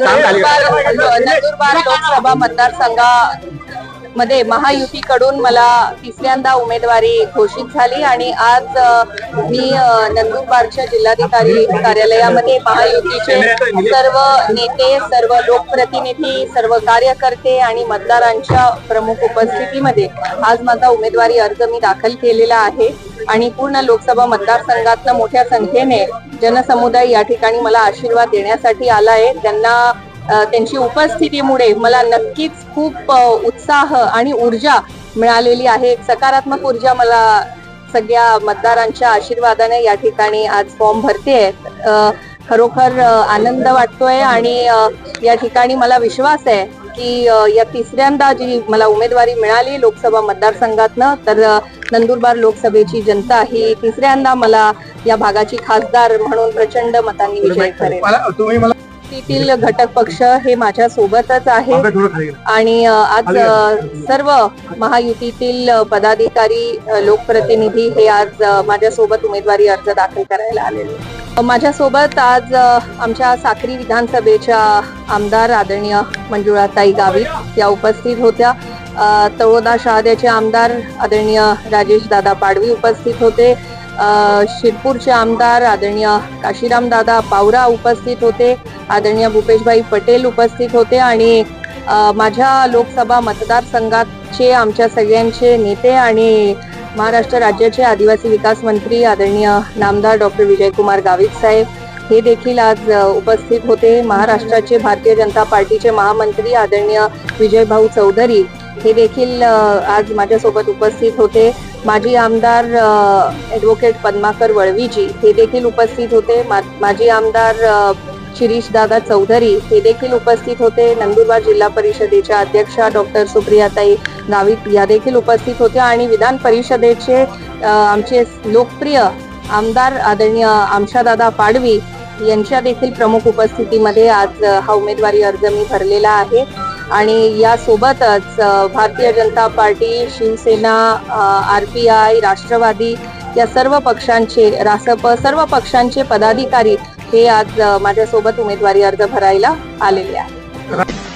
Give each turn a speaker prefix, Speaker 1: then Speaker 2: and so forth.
Speaker 1: नंदुरबार नंदुरबार लोकसभा मतदारसंघा मध्ये महायुतीकडून मला तिसऱ्यांदा उमेदवारी घोषित झाली आणि आज मी नंदुरबारच्या जिल्हाधिकारी कार्यालयामध्ये महायुतीचे सर्व नेते सर्व लोकप्रतिनिधी सर्व कार्यकर्ते आणि मतदारांच्या प्रमुख उपस्थितीमध्ये आज माझा उमेदवारी अर्ज मी दाखल केलेला आहे आणि पूर्ण लोकसभा मतदारसंघातनं मोठ्या संख्येने जनसमुदाय या ठिकाणी मला आशीर्वाद देण्यासाठी आला आहे. त्यांना त्यांची उपस्थितीमुळे मला नक्कीच खूप उत्साह आणि ऊर्जा मिळालेली आहे. सकारात्मक ऊर्जा मला सगळ्या मतदारांच्या आशीर्वादाने या ठिकाणी आज फॉर्म भरते खरोखर आनंद वाटतोय आणि या ठिकाणी मला विश्वास आहे की या तिसऱ्यांदा जी मला उमेदवारी मिळाली लोकसभा मतदारसंघातनं तर नंदुरबार लोकसभेची जनता ही तिसऱ्यांदा मला या भागाची खासदार म्हणून प्रचंड मतांनी विजय करेल
Speaker 2: तुम्ही मला
Speaker 1: तील घटक पक्ष हे माझ्या सोबतच आहे. आणि आज सर्व महायुतीतील पदाधिकारी लोकप्रतिनिधी हे आज अ, माझ्यासोबत उमेदवारी अर्ज दाखल करायला आलेले अ, माझ्यासोबत आज आमच्या साक्री विधानसभेच्या आमदार आदरणीय मंजुळाताई गावित या उपस्थित होत्या. तळोदा शहाद्याचे आमदार आदरणीय राजेश दादा पाडवी उपस्थित होते. शिरपूरचे आमदार आदरणीय काशीराम दादा पावरा उपस्थित होते. आदरणीय भूपेशभाई पटेल उपस्थित होते आणि माझ्या लोकसभा मतदारसंघाचे आमच्या सगळ्यांचे नेते आणि महाराष्ट्र राज्याचे आदिवासी विकास मंत्री आदरणीय नामदार डॉक्टर विजयकुमार गावित साहेब हे देखील आज उपस्थित होते. महाराष्ट्राचे भारतीय जनता पार्टीचे महामंत्री आदरणीय विजयभाऊ चौधरी हे देखील आज माझ्यासोबत उपस्थित होते. माजी आमदार ॲडव्होकेट पद्माकर वळवीजी हे देखील उपस्थित होते. मा- माजी आमदार शिरीष दादा चौधरी हे देखील उपस्थित होते. नंदुरबार जिल्हा परिषदेच्या अध्यक्षा डॉक्टर सुप्रियाताई गावित या देखील उपस्थित होत्या आणि विधान परिषदेचे आमचे लोकप्रिय आमदार आदरणीय आमशादादा पाडवी यांच्या देखील प्रमुख उपस्थितीमध्ये आज हा उमेदवारी अर्ज मी भरलेला आहे. आणि यासोबतच Bharatiya Janata party Shivsena R P I Rashtrawadi या सर्व पक्षांचे रासप सर्व पक्षांचे पदाधिकारी हे आज माझ्यासोबत उमेदवारी अर्ज भरायला आलेले आहेत